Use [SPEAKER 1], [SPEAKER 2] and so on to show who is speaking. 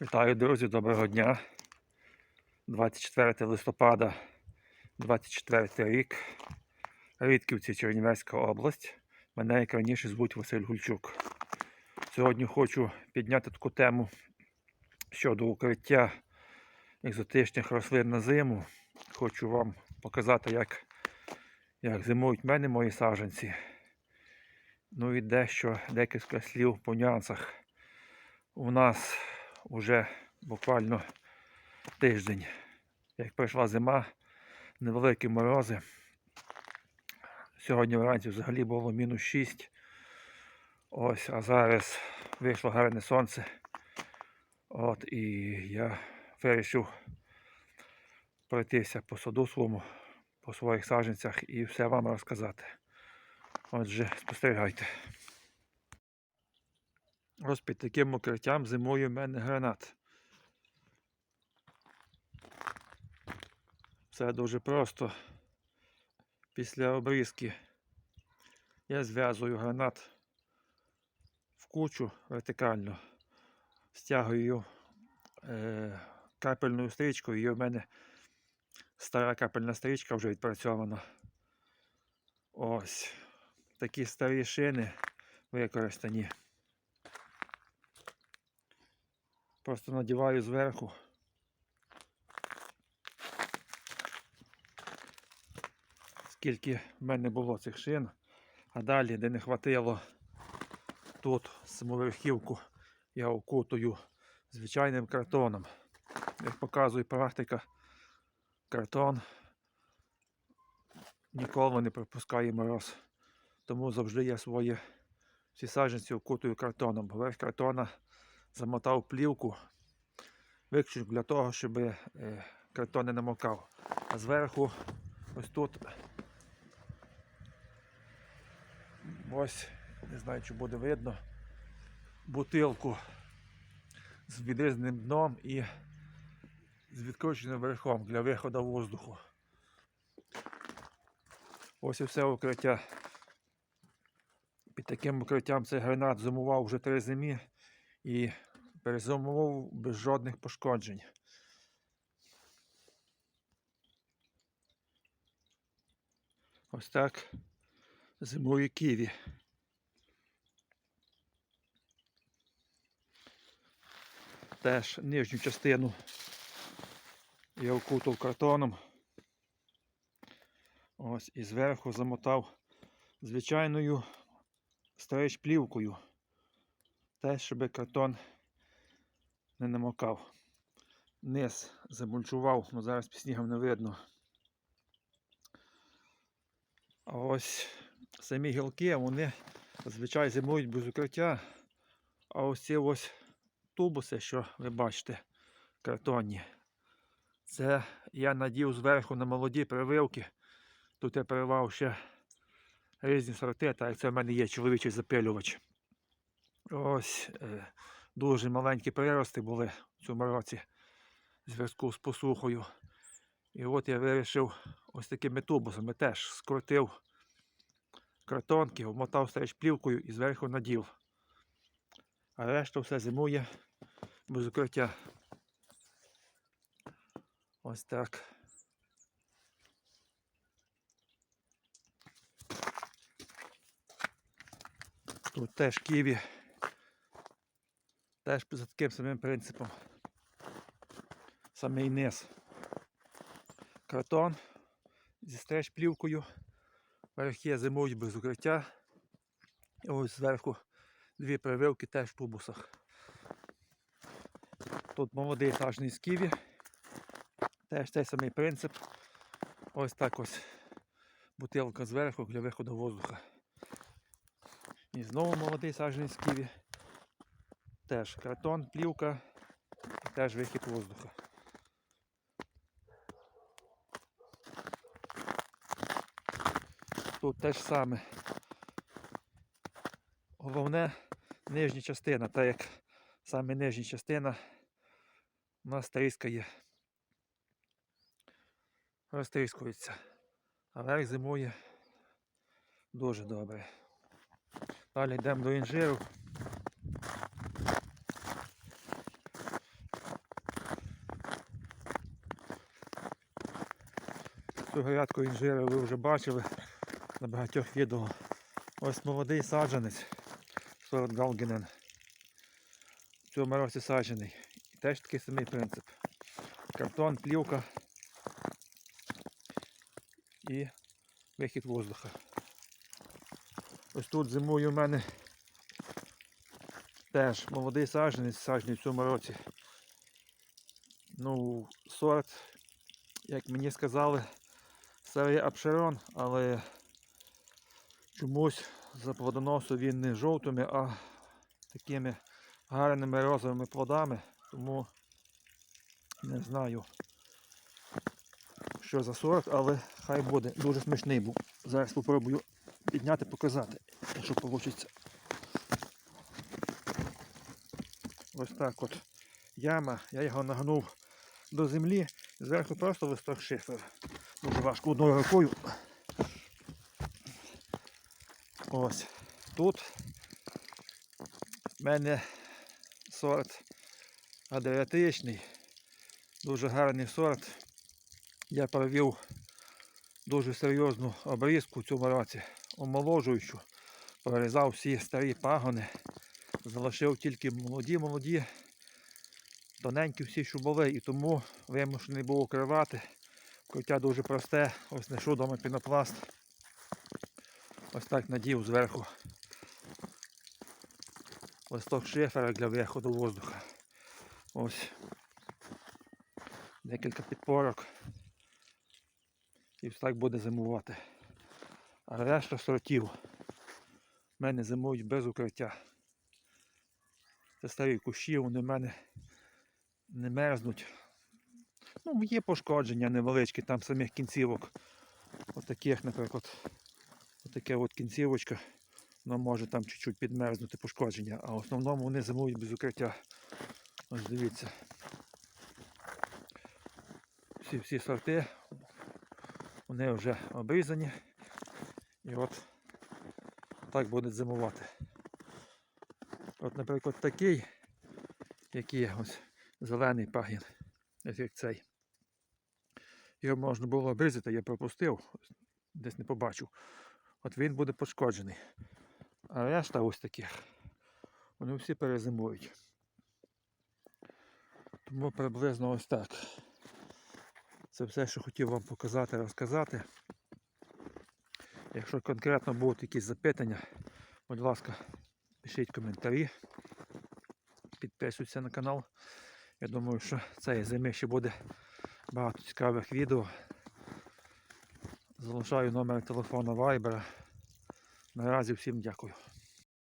[SPEAKER 1] Вітаю, друзі, доброго дня. 24 листопада 24 рік. Рідківці Чернівецька область. Мене як раніше звуть Василь Гульчук. Сьогодні хочу підняти таку тему щодо укриття екзотичних рослин на зиму. Хочу вам показати, як, як зимують мене мої саджанці. Ну і дещо декілька слів по нюансах. У нас вже буквально тиждень, як прийшла зима, невеликі морози. Сьогодні вранці взагалі було мінус 6. Ось, а зараз вийшло гарне сонце. От і я вирішив пройтися по саду своєму, по своїх саджанцях і все вам розказати. Отже, спостерігайте. Ось під таким укриттям зимує в мене гранат. Все дуже просто. Після обрізки я зв'язую гранат в кучу вертикально, стягую е, капельною стрічкою, і в мене стара капельна стрічка вже відпрацьована. Ось такі старі шини використані. Просто надіваю зверху. Скільки в мене було цих шин, а далі, де не хватило тут самоверхівку, я окутую звичайним картоном. Як показує практика, картон ніколи не пропускає мороз. Тому завжди я свої всі саджанці окутую картоном. Верх картона замотав плівку, виключно для того, щоб е, картон не намокав. А зверху ось тут ось, не знаю, чи буде видно, бутилку з відрізненим дном і з відкрученим верхом для виходу воздуху. Ось і все укриття. Під таким укриттям цей гранат зимував вже три зимі і перезимував без жодних пошкоджень. Ось так зимує ківі. Теж нижню частину я окутав картоном. Ось і зверху замотав звичайною стрейч плівкою. Те, щоб картон не намокав. Низ замульчував, але зараз під снігом не видно. А ось самі гілки, вони зазвичай зимують без укриття. А ось ці ось тубуси, що ви бачите, картонні. Це я надів зверху на молоді прививки. Тут я прививав ще різні сорти, так як це в мене є чоловічий запилювач. Ось е, дуже маленькі прирости були в цьому році в зв'язку з посухою. І от я вирішив ось такими тубусами теж скрутив картонки, обмотав стріч плівкою і зверху надів. А решта все зимує без укриття. Ось так. Тут теж ківі. Теж за таким самим принципом. Самий низ. Картон зі стреч плівкою. Верхи зимують без укриття. І ось зверху дві прививки теж в тубусах. Тут молодий сажний з ківі. Теж той самий принцип. Ось так ось бутилка зверху для виходу воздуха. І знову молодий саджаний з ківі. Теж картон, плівка теж вихід воздуха. Тут теж саме. Головне нижня частина, так як саме нижня частина у нас тріскає. Розтріскується. А верх зимує дуже добре. Далі йдемо до інжиру. Цю грядку інжири ви вже бачили на багатьох відео. Ось молодий саджанець сорт Галгінен. В цьому році саджений. І теж такий самий принцип. Картон, плівка і вихід воздуха. Ось тут зимою у мене теж молодий саджанець, саджений в цьому році. Ну, сорт, як мені сказали, серія Апшерон, але чомусь за плодоносу він не жовтими, а такими гарними розовими плодами. Тому не знаю, що за сорт, але хай буде. Дуже смачний був. Зараз спробую підняти, показати, якщо вийде. Ось так от яма, я його нагнув до землі, зверху просто листок шифер. Дуже важко одною рукою. Ось. Тут в мене сорт адриатичний, дуже гарний сорт. Я провів дуже серйозну обрізку в цьому році, омоложуючу. Прорізав всі старі пагони, залишив тільки молоді, молоді, тоненькі всі, що були, і тому вимушений був укривати. Укриття дуже просте, ось знайшов дома пінопласт. Ось так надів зверху листок шифера для виходу воздуха. Ось декілька підпорок. І ось так буде зимувати. А решта сортів в мене зимують без укриття. Це старі кущі, вони в мене не мерзнуть. Ну, є пошкодження невеличкі, там самих кінцівок. Отаких, наприклад, отаке от кінцівочка. Воно може там чуть-чуть підмерзнути пошкодження, а в основному вони зимують без укриття. Ось дивіться. Всі всі сорти, вони вже обрізані. І от так будуть зимувати. От, наприклад, такий, який ось зелений пагін, як цей. Його можна було обрізати, я пропустив, десь не побачив. От він буде пошкоджений. А решта ось таких. Вони всі перезимують. Тому приблизно ось так. Це все, що хотів вам показати, розказати. Якщо конкретно будуть якісь запитання, будь ласка, пишіть коментарі, підписуйтесь на канал. Я думаю, що цієї зими ще буде багато цікавих відео. Залишаю номер телефону Viber. Наразі всім дякую.